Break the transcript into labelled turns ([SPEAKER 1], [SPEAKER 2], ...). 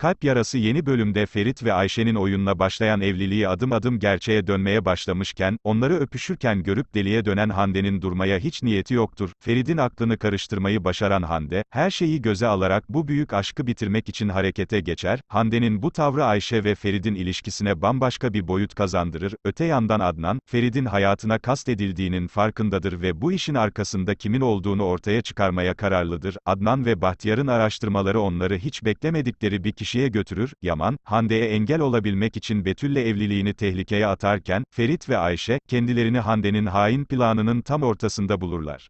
[SPEAKER 1] Kalp Yarası yeni bölümde Ferit ve Ayşe'nin oyunla başlayan evliliği adım adım gerçeğe dönmeye başlamışken, onları öpüşürken görüp deliye dönen Hande'nin durmaya hiç niyeti yoktur. Ferit'in aklını karıştırmayı başaran Hande, her şeyi göze alarak bu büyük aşkı bitirmek için harekete geçer. Hande'nin bu tavrı Ayşe ve Ferit'in ilişkisine bambaşka bir boyut kazandırır. Öte yandan Adnan, Ferit'in hayatına kastedildiğinin farkındadır ve bu işin arkasında kimin olduğunu ortaya çıkarmaya kararlıdır. Adnan ve Bahtiyar'ın araştırmaları onları hiç beklemedikleri bir kişiye götürür. Yaman, Hande'ye engel olabilmek için Betül'le evliliğini tehlikeye atarken, Ferit ve Ayşe, kendilerini Hande'nin hain planının tam ortasında bulurlar.